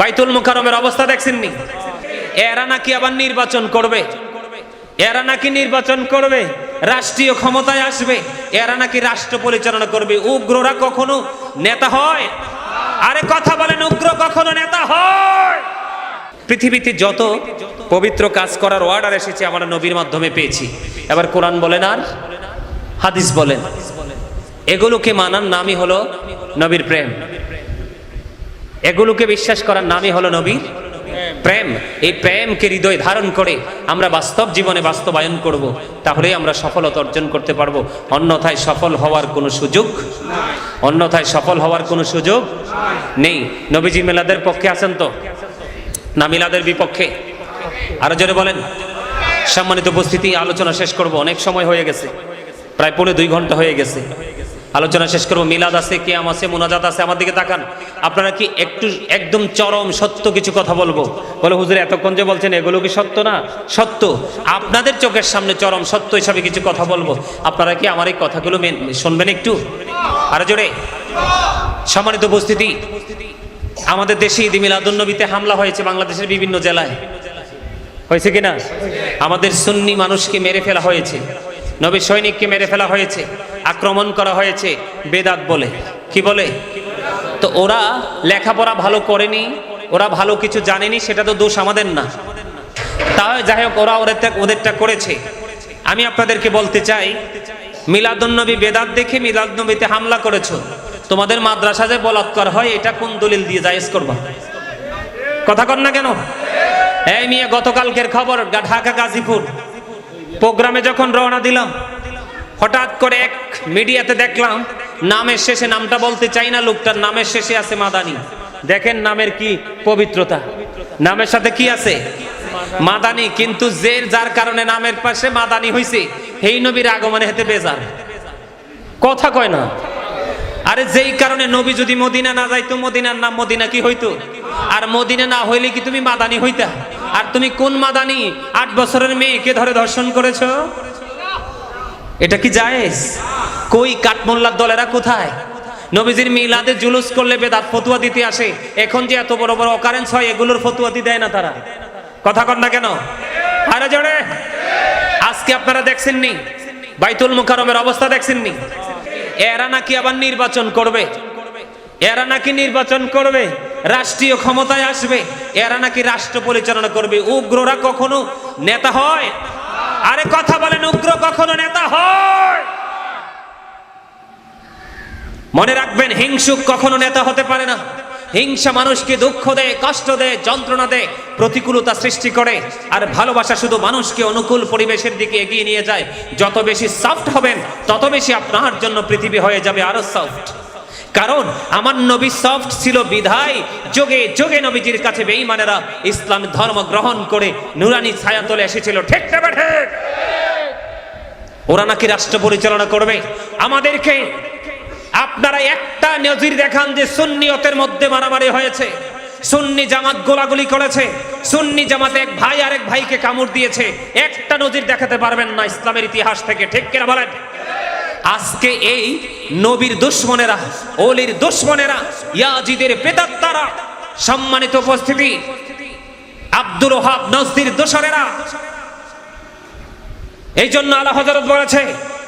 বাইতুল মুকাররমের অবস্থা দেখছেননি? এরা নাকি আবার নির্বাচন করবে? এরা নাকি নির্বাচন করবে? রাষ্ট্রীয় ক্ষমতায় আসবে? এরা নাকি রাষ্ট্র পরিচালনা করবে? উগ্ররা কখনো নেতা হয়? আরে কথা বলেন, উগ্র কখনো নেতা হয়? পৃথিবীতে যত পবিত্র কাজ করার অর্ডার এসেছে, আমরা নবীর মাধ্যমে পেয়েছি। এবার কোরআন বলেন আর হাদিস বলেন। এগুলোকে মানার নামই হলো নবীর প্রেম। এগুলোকে বিশ্বাস করার নামই হলো নবীর প্রেম। এই প্রেমকে হৃদয় ধারণ করে আমরা বাস্তব জীবনে বাস্তবায়ন করব, তাহলেই আমরা সফলতা অর্জন করতে পারব। অন্যথায় সফল হওয়ার কোনো সুযোগ অন্যথায় সফল হওয়ার কোনো সুযোগ নেই। নবীজি মেলাদের পক্ষে আছেন তো? না মিলাদের বিপক্ষে? আরও জোরে বলেন। সম্মানিত উপস্থিতি, আলোচনা শেষ করব। অনেক সময় হয়ে গেছে। প্রায় পৌনে দুই ঘণ্টা হয়ে গেছে। আলোচনা শেষ করব, মিলাদ আছে, কেয়াম আছে, মোনাজাত আছে, আমার দিকে তাকান। আপনারা কি একটু একদম চরম সত্য কিছু কথা বলব? বলে, হুজুর, এতক্ষণ যে বলছেন, এগুলো কি সত্য না? সত্য। আপনাদের চোখের সামনে চরম সত্য হিসাবে কিছু কথা বলব। আপনারা কি আমার এই কথাগুলো শুনবেন একটু? আরও জোরে। সম্মানিত উপস্থিতি, আমাদের দেশে ঈদ মিলাদুন্নবীতে হামলা হয়েছে বাংলাদেশের বিভিন্ন জেলায়। হয়েছে কিনা আমাদের সুন্নি মানুষকে মেরে ফেলা হয়েছে। নবী সৈনিককে মেরে ফেলা হয়েছে। আক্রমণ করা হয়েছে, বেদাত বলে। কি বলে? তো ওরা লেখাপড়া ভালো করেনি, ওরা ভালো কিছু জানেনি, সেটা তো দোষ আমাদের না। তাই যাই হোক, ওরা ওদের ওদেরটা করেছে। আমি আপনাদেরকে বলতে চাই, মিলাদুন্নবী বেদাত দেখে মিলাদুন্নবীতে হামলা করেছ। তোমাদের মাদ্রাসা যে বলাৎকার হয়, এটা কোন দলিল দিয়ে জায়েজ করবা? কথা কর না কেন? এই মিয়া, গতকালকের খবর ঢাকা গাজীপুর। প্রোগ্রামে যখন রওনা দিলাম, হঠাৎ করে এক মিডিয়াতে দেখলাম, নামের শেষে নামটা বলতে চাই না লোকটার, নামের শেষে আছে মাদানি। দেখেন নামের কি পবিত্রতা। নামের সাথে কি আছে? মাদানি, কিন্তু যে যার কারণে নামের পাশে মাদানি হইছে সেই নবীর আগমনে হেতে বেজার। কথা কয় না। আরে যেই কারণে নবী যদি মদিনা না যাইতো, মদিনার নাম মদিনা কি হইতো? আর মদিনা না হইলে কি তুমি মাদানি হইতা? আর তুমি কোন মাদানি? আট বছরের মেয়েকে ধরে ধর্ষণ করেছ? এটা কি জায়েজ? কই কাঠমোল্লার দলেরা কোথায়? নবীজির মিলাদে জুলুস করলে বেদাত ফতুয়া দিতে আসে। এখন যে এত বড় বড় অকারেন্স হয়, এগুলোর ফতুয়া দি দেয় না তারা। কথা কন না কেন? আরে জোরে! আজকে আপনারা দেখছেননি? বাইতুল মুকাররমের অবস্থা দেখছেননি? এরা নাকি আবার নির্বাচন করবে? এরা নাকি নির্বাচন করবে? রাষ্ট্রীয় ক্ষমতায় আসবে? এরা নাকি রাষ্ট্র পরিচালনা করবে? উগ্ররা কখনো নেতা হয়? আরে কথা বলেন, উগ্র কখনো নেতা হয়? মনে রাখবেন, হিংসুক কখনো নেতা হতে পারে না। হিংসা মানুষকে দুঃখ দেয়, কষ্ট দেয়, যন্ত্রণা দেয়, প্রতিকূলতা সৃষ্টি করে। আর ভালোবাসা শুধু মানুষকে অনুকূল পরিবেশের দিকে এগিয়ে নিয়ে যায়। যত বেশি সফট হবেন, তত বেশি আপনার জন্য পৃথিবী হয়ে যাবে আরও সফট কারণ আমার নবী সফট ছিল বিধায়, যোগে যোগে নবীজির কাছে বেঈমানেরা ইসলাম ধর্ম গ্রহণ করে নুরানি ছায়া তোলে এসেছিল। ঠিক না ঠিক? ওরা নাকি রাষ্ট্র পরিচালনা করবে? আমাদেরকে আপনারা একটা নজির দেখান যে সুন্নিয়তের মধ্যে মারামারি হয়েছে। সুন্নি জামাত গোলাগুলি করেছে, সুন্নি জামাতে এক ভাই আরেক ভাইকে কামড় দিয়েছে। একটা নজির দেখাতে পারবেন না ইসলামের ইতিহাস থেকে, ঠিক কিনা বলেন? আজকে এই নবীর দুশ্মনেরা ওলির দুশ্মনেরা, ইয়াজিদের বেদাত্তারা, সম্মানিত উপস্থিতি, আব্দুর ওহাব নজদির দোসরেরা এই জন্য আল্লাহ হজরত বলেছে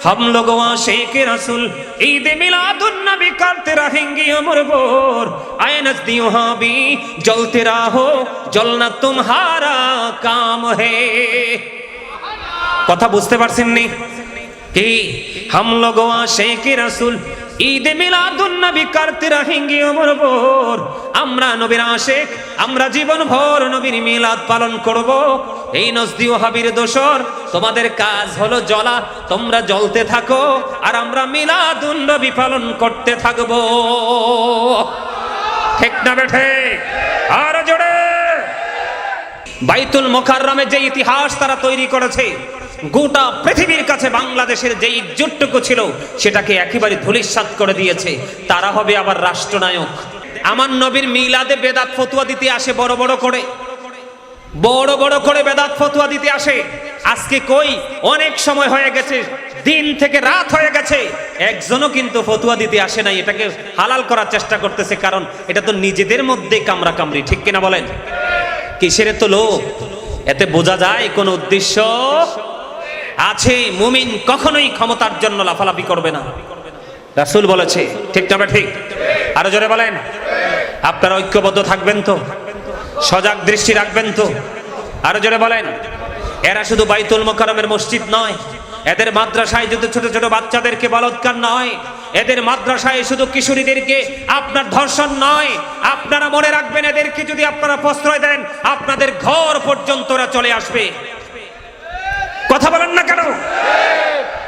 हम लोग শেখ রসুল ঈদ মিলাদুন নবী করতে रहेंगे अमर बोर आए नजदी वहां भी जलते रहो जलना तुम्हारा काम है কথা বুঝতে পারছেন নি কি हम लोग শেখ রসুল ঈদ মিলাদুন নবী করতে रहेंगे अमर बोर আমরা নবীর আশেক আমরা জীবন ভর নবীর মিলাদ পালন করব এই নজদি হাবির দোসর তোমাদের কাজ হলো জ্বলা, তোমরা জ্বলতে থাকো, আর আমরা মিলাদুন নবী পালন করতে থাকব। ঠিক না বেঠে আর জোরে। বাইতুল মোকাররমে যে ইতিহাস তারা তৈরি করেছে, গোটা পৃথিবীর কাছে বাংলাদেশের যে ইজ্জতটুকু ছিল, সেটাকে একেবারে ধূলিসাৎ করে দিয়েছে। তারা হবে আবার রাষ্ট্রনায়ক। আমার নবীর মিলাদে বেদাত ফতুয়া দিতে আসে বড় বড় করে। বড় বড় করে বেদাত ফতুয়া দিতে আসে। আজকে কই? অনেক সময় হয়ে গেছে, দিন থেকে রাত হয়ে গেছে। একজনও কিন্তু ফতুয়া দিতে আসে নাই, এটাকে হালাল করার চেষ্টা করতেছে, কারণ এটা তো নিজেদের মধ্যে কামরা কামড়ি ঠিক কিনা বলেন? কিসের তো লোক এতে বোঝা যায় কোন উদ্দেশ্য আছে, মুমিন কখনোই ক্ষমতার জন্য লাফালাফি করবে না। রাসুল বলেছে, ঠিক তবে ঠিক? আরও জোরে বলেন। আপনারা ঐক্যবদ্ধ থাকবেন তো? সজাগ দৃষ্টি রাখবেন তো। আরও জোরে বলেন, এরা শুধু বাইতুল মোকারমের মসজিদ নয়, এদের মাদ্রাসায় যদি ছোট ছোট বাচ্চাদেরকে বলৎকার নয়, এদের মাদ্রাসায় শুধু কিশোরীদেরকে আপনার ধর্ষণ নয়, আপনারা মনে রাখবেন এদেরকে যদি আপনারা প্রশ্রয় দেন, আপনাদের ঘর পর্যন্ত ওরা চলে আসবে। কথা বলেন না কেন?